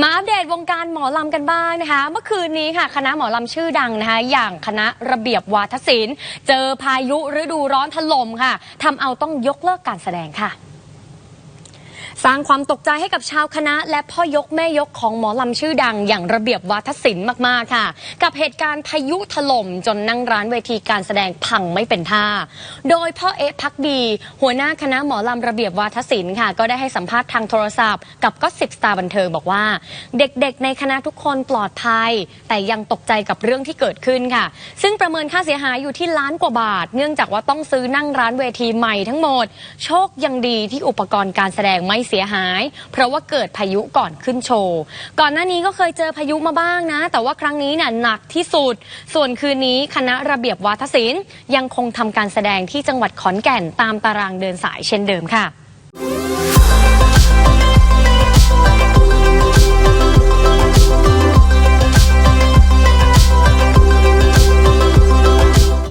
มาอัปเดตวงการหมอลำกันบ้างนะคะ เมื่อคืนนี้ค่ะ คณะหมอลำชื่อดังนะคะ อย่างคณะระเบียบวาทศิลป์ เจอพายุฤดูร้อนถล่มค่ะทำเอาต้องยกเลิกการแสดงค่ะ สร้างความตกใจให้กับชาวคณะ และพ่อยกแม่ยกของหมอลำชื่อดัง อย่างระเบียบวาทศิลป์มากๆค่ะ กับเหตุการณ์พายุถล่มจนนั่งร้านเวทีการแสดงพังไม่เป็นท่า โดยพ่อเอ๊ะพักดี หัวหน้าคณะหมอลำระเบียบวาทศิลป์ค่ะ ก็ได้ให้สัมภาษณ์ทางโทรศัพท์ กับก็สิบสตาร์บันเทิงบอกว่า เด็กๆ ในคณะทุกคนปลอดภัย แต่ยังตกใจกับเรื่องที่เกิดขึ้นค่ะ ซึ่งประเมินค่าเสียหายอยู่ที่ล้านกว่าบาท เนื่องจากว่าต้องซื้อนั่งร้านเวทีใหม่ทั้งหมด โชคยังดีที่อุปกรณ์การแสดงไม่เสียหาย เพราะว่าเกิดพายุก่อนขึ้นโชว์ ก่อนหน้านี้ก็เคยเจอพายุมาบ้างนะ แต่ว่าครั้งนี้เนี่ยหนักที่สุด ส่วนคืนนี้คณะระเบียบวาทศิลป์ยังคงทำการแสดงที่จังหวัดขอนแก่นตามตารางเดินสายเช่นเดิมค่ะ